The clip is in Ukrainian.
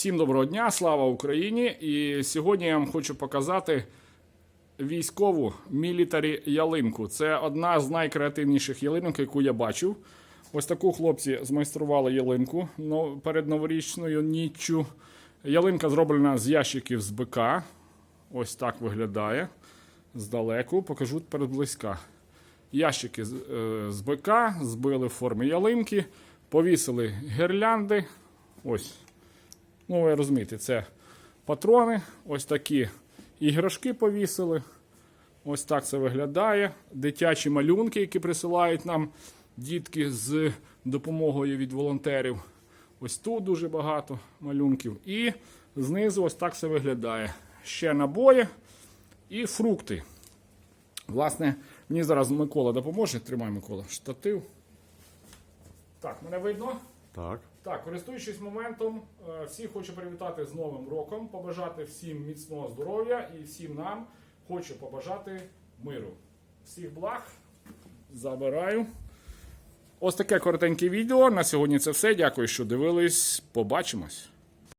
Всім доброго дня, слава Україні! І сьогодні я вам хочу показати військову мілітарі ялинку. Це одна з найкреативніших ялинок, яку я бачив. Ось таку хлопці змайстрували ялинку перед новорічною ніччю. Ялинка зроблена з ящиків з БК. Ось так виглядає. Здалеку покажу тепер. Ящики з, е, БК збили в формі ялинки, повісили гірлянди. Ось Ну, ви розумієте, це патрони, ось такі іграшки повісили. Ось так це виглядає. Дитячі малюнки, які присилають нам дітки з допомогою від волонтерів. Ось тут дуже багато малюнків. І знизу ось так це виглядає. Ще набої і фрукти. Власне, мені зараз Микола допоможе. Тримай, Микола, штатив. Так, мене видно? Так. Так, користуючись моментом, всі всіх хочу привітати з Новим роком, побажати всім міцного здоров'я і всім нам хочу побажати миру. Всіх благ. Забираю. Ось таке коротеньке відео. На сьогодні це все. Дякую, що дивились. Побачимось.